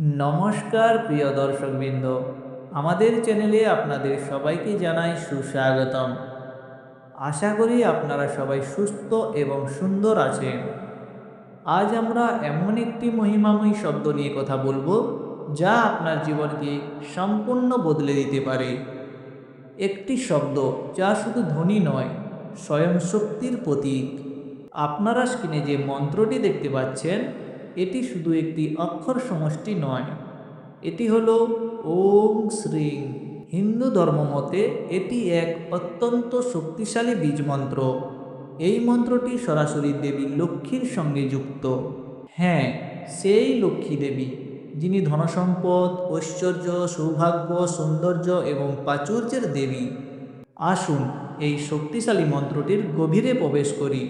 নমস্কার প্রিয় দর্শকবৃন্দ। আমাদের চ্যানেলে আপনাদের সবাইকে জানাই সুস্বাগতম। আশা করি আপনারা সবাই সুস্থ এবং সুন্দর আছেন। আজ আমরা এমন একটি মহিমাময়ী শব্দ নিয়ে কথা বলব, যা আপনার জীবনকে সম্পূর্ণ বদলে দিতে পারে। একটি শব্দ যা শুধু ধ্বনি নয়, স্বয়ং শক্তির প্রতীক। আপনারা স্ক্রিনে যে মন্ত্রটি দেখতে পাচ্ছেন এটি শুধু একটি অক্ষর সমষ্টি নয়, এটি হল ওম শ্রী। হিন্দু ধর্মমতে এটি এক অত্যন্ত শক্তিশালী বীজ মন্ত্র এই মন্ত্রটি সরাসরি দেবী লক্ষ্মীর সঙ্গে যুক্ত। হ্যাঁ সেই লক্ষ্মী দেবী, যিনি ধনসম্পদ, ঐশ্বর্য, সৌভাগ্য, সৌন্দর্য এবং প্রাচুর্যের দেবী। আসুন এই শক্তিশালী মন্ত্রটির গভীরে প্রবেশ করি।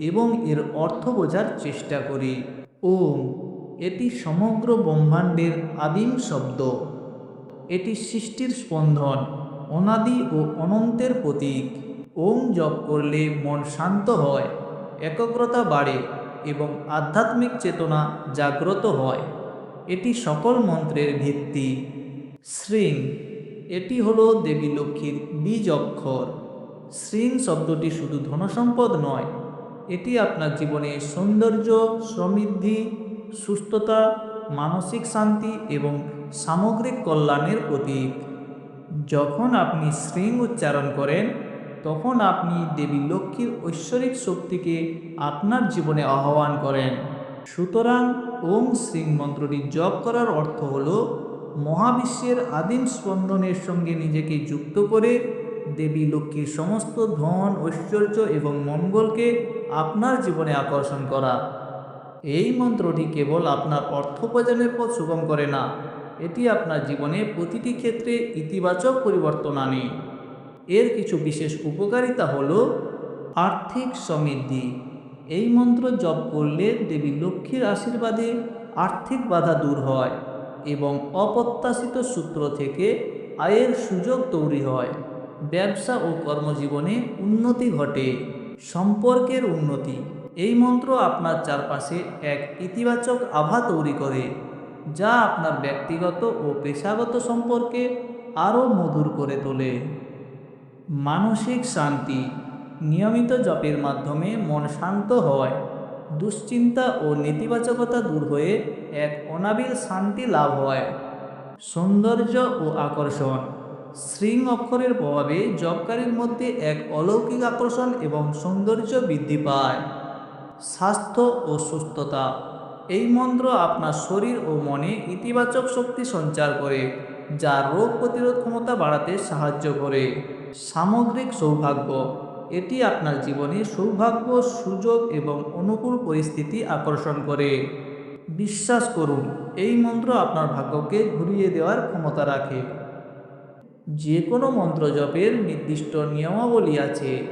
এবং এর অর্থ বোঝার চেষ্টা করি। ওম, এটি সমগ্র ব্রহ্মাণ্ডের আদিম শব্দ। এটি সৃষ্টির স্পন্দন, অনাদি ও অনন্তের প্রতীক। ওম জপ করলে মন শান্ত হয়, একাগ্রতা বাড়ে এবং আধ্যাত্মিক চেতনা জাগ্রত হয়। এটি সকল মন্ত্রের ভিত্তি। শ্রীং, এটি হলো দেবী লক্ষ্মীর বীজ অক্ষর। শ্রীং শব্দটি শুধু ধনসম্পদ নয় এটি আপনার জীবনে সৌন্দর্য, সমৃদ্ধি, সুস্থতা, মানসিক শান্তি এবং সামগ্রিক কল্যাণের প্রতীক। যখন আপনি শ্রীং উচ্চারণ করেন, তখন আপনি দেবী লক্ষ্মীর ঐশ্বরিক শক্তিকে আপনার জীবনে আহ্বান করেন। সুতরাং ওম শ্রীং মন্ত্রটি জপ করার অর্থ হল, মহাবিশ্বের আদিম স্পন্দনের সঙ্গে নিজেকে যুক্ত করে দেবী লক্ষ্মীর সমস্ত ধন, ঐশ্বর্য এবং মঙ্গলকে আপনার জীবনে আকর্ষণ করা। এই মন্ত্রটি কেবল আপনার অর্থ উপার্জনের পথ সুগম করে না, এটি আপনার জীবনে প্রতিটি ক্ষেত্রে ইতিবাচক পরিবর্তন আনে। এর কিছু বিশেষ উপকারিতা হল আর্থিক সমৃদ্ধি। এই মন্ত্র জপ করলে দেবী লক্ষ্মীর আশীর্বাদে আর্থিক বাধা দূর হয় এবং অপ্রত্যাশিত সূত্র থেকে আয়ের সুযোগ তৈরি হয়। ব্যবসা ও কর্মজীবনে উন্নতি ঘটে। সম্পর্কের উন্নতি। এই মন্ত্র আপনার চারপাশে এক ইতিবাচক আভা তৈরি করে, যা আপনার ব্যক্তিগত ও পেশাগত সম্পর্কে আরও মধুর করে তোলে। মানসিক শান্তি নিয়মিত জপের মাধ্যমে মন শান্ত হয় দুশ্চিন্তা ও নেতিবাচকতা দূর হয়ে এক অনাবিল শান্তি লাভ হয়। সৌন্দর্য ও আকর্ষণ শৃং অক্ষরের প্রভাবে জবকারীর মধ্যে এক অলৌকিক আকর্ষণ এবং সৌন্দর্য বৃদ্ধি পায়। স্বাস্থ্য ও সুস্থতা। এই মন্ত্র আপনার শরীর ও মনে ইতিবাচক শক্তি সঞ্চার করে, যা রোগ প্রতিরোধ ক্ষমতা বাড়াতে সাহায্য করে। সামগ্রিক সৌভাগ্য। এটি আপনার জীবনে সৌভাগ্য, সুযোগ এবং অনুকূল পরিস্থিতি আকর্ষণ করে। বিশ্বাস করুন, এই মন্ত্র আপনার ভাগ্যকে ঘুরিয়ে দেওয়ার ক্ষমতা রাখে। যে কোনো মন্ত্র জপের নির্দিষ্ট নিয়মাবলী আছে,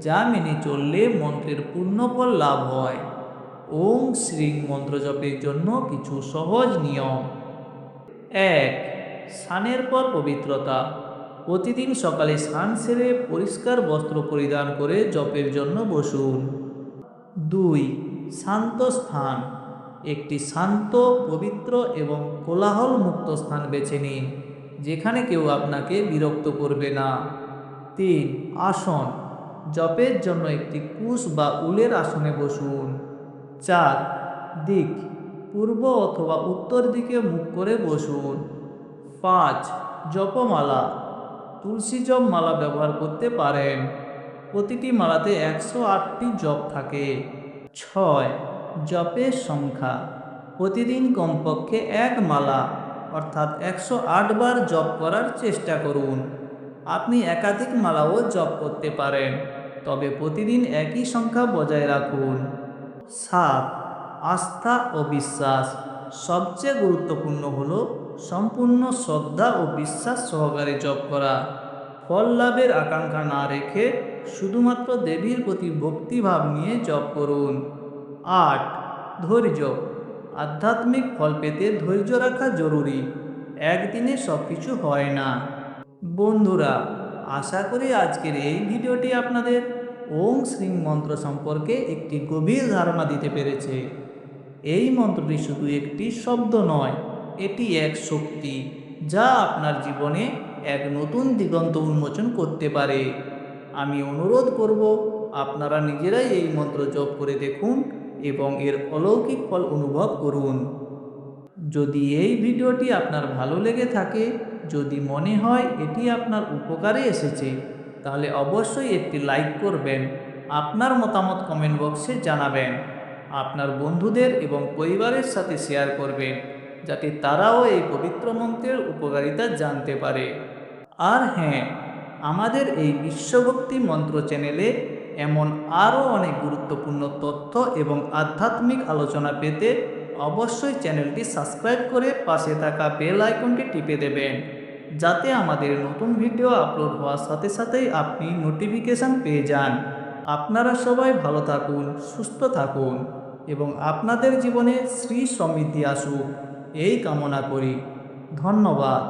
যা মেনে চললে মন্ত্রের পূর্ণফল লাভ হয়। ওম শ্রীং মন্ত্র জপের জন্য কিছু সহজ নিয়ম। এক, স্নানের পর পবিত্রতা। প্রতিদিন সকালে স্নান সেরে পরিষ্কার বস্ত্র পরিধান করে জপের জন্য বসুন। দুই, শান্ত স্থান। একটি শান্ত, পবিত্র এবং কোলাহল মুক্ত স্থান বেছে নিন। যেখানে কেউ আপনাকে বিরক্ত করবে না। তিন, আসন। জপের জন্য একটি কুশ বা উলের আসনে বসুন। চার, দিক। পূর্ব অথবা উত্তর দিকে মুখ করে বসুন। পাঁচ, জপমালা। তুলসী জপ মালা ব্যবহার করতে পারেন। প্রতিটি মালাতে একশো আটটি জপ থাকে। ছয়, জপের সংখ্যা। প্রতিদিন কমপক্ষে এক মালা। অর্থাৎ একশো আট বার জপ করার চেষ্টা করুন। আপনি একাধিক মালাও জপ করতে পারেন, তবে প্রতিদিন একই সংখ্যা বজায় রাখুন। সাত, আস্থা ও বিশ্বাস। সবচেয়ে গুরুত্বপূর্ণ হল সম্পূর্ণ শ্রদ্ধা ও বিশ্বাস সহকারে জপ করা। ফল লাভের আকাঙ্ক্ষা না রেখে শুধুমাত্র দেবীর প্রতি ভক্তিভাব নিয়ে জপ করুন। আট, ধৈর্য। আধ্যাত্মিক ফল পেতে ধৈর্য রাখা জরুরি। একদিনে সব কিছু হয় না। বন্ধুরা, আশা করি আজকের এই ভিডিওটি আপনাদের ওং শ্রী মন্ত্র সম্পর্কে একটি গভীর ধারণা দিতে পেরেছে। এই মন্ত্রটি শুধু একটি শব্দ নয়, এটি এক শক্তি যা আপনার জীবনে এক নতুন দিগন্ত উন্মোচন করতে পারে। আমি অনুরোধ করব, আপনারা নিজেরাই এই মন্ত্র জপ করে দেখুন এবং এর অলৌকিক ফল অনুভব করুন। যদি এই ভিডিওটি আপনার ভালো লেগে থাকে, যদি মনে হয় এটি আপনার উপকারে এসেছে, তাহলে অবশ্যই একটি লাইক করবেন, আপনার মতামত কমেন্ট বক্সে জানাবেন, আপনার বন্ধুদের এবং পরিবারের সাথে শেয়ার করবেন, যাতে তারাও এই পবিত্র মন্ত্রের উপকারিতা জানতে পারে। আর হ্যাঁ আমাদের এই বিশ্বভক্তি মন্ত্র চ্যানেলে এমন আরও অনেক গুরুত্বপূর্ণ তথ্য এবং আধ্যাত্মিক আলোচনা পেতে অবশ্যই চ্যানেলটি সাবস্ক্রাইব করে পাশে থাকা বেল আইকনটি টিপে দেবেন, যাতে আমাদের নতুন ভিডিও আপলোড হওয়ার সাথে সাথেই আপনি নোটিফিকেশান পেয়ে যান। আপনারা সবাই ভালো থাকুন, সুস্থ থাকুন এবং আপনাদের জীবনে শ্রী সমৃদ্ধি আসুক। এই কামনা করি। ধন্যবাদ।